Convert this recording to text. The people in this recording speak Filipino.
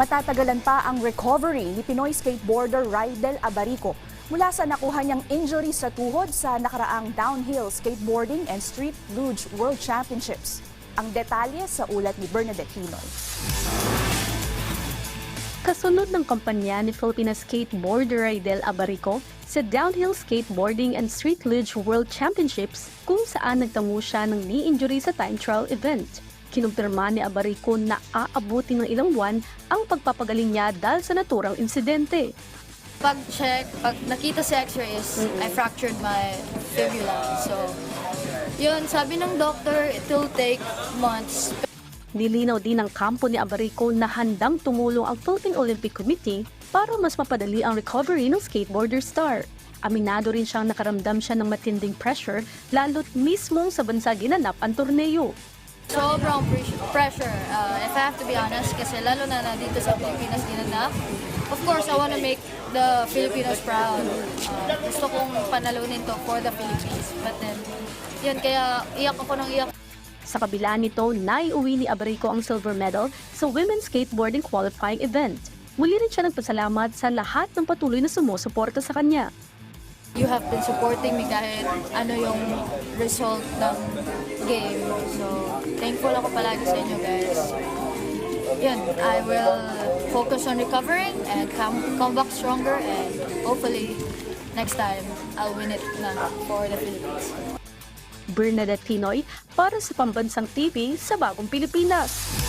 Matatagalan pa ang recovery ni Pinoy skateboarder Rydel Abarico mula sa nakuha niyang injury sa tuhod sa nakaraang downhill skateboarding and street luge world championships. Ang detalye sa ulat ni Bernadette Hinoy. Kasunod ng kampanya ni Filipina skateboarder Raidel Abarico sa Downhill Skateboarding and Street Luge World Championships kung saan nagtamo siya ng knee injury sa time trial event. Kinumpirma ni Abarico na aabuti ng ilang buwan ang pagpapagaling niya dahil sa naturang insidente. Pag-check, pag nakita sa x-rays, I fractured my fibula. So, yun, sabi ng doctor, it will take months. Nilinaw din ng kampo ni Abarico na handang tumulong ang Philippine Olympic Committee para mas mapadali ang recovery ng skateboarder star. Aminado rin siyang nakaramdam siya ng matinding pressure lalo't mismong sa bansa ginanap ang torneo. Sobrang pres- pressure, uh, if I have to be honest, kasi lalo na na dito sa Pilipinas ginanap. Of course, I want to make the Filipinos proud. Uh, gusto kong panalunin to for the Philippines. But then, yun, kaya iyak ako ng iyak Sa kabila nito, naiuwi ni Abarico ang silver medal sa women's skateboarding qualifying event. Muli rin siya nagpasalamat sa lahat ng patuloy na sumusuporta sa kanya. You have been supporting me kahit ano yung result ng game. So, thankful ako palagi sa inyo guys. Yun, I will focus on recovering and come, come back stronger and hopefully next time I'll win it na for the Philippines. Bernadette Pinoy para sa Pambansang TV sa Bagong Pilipinas.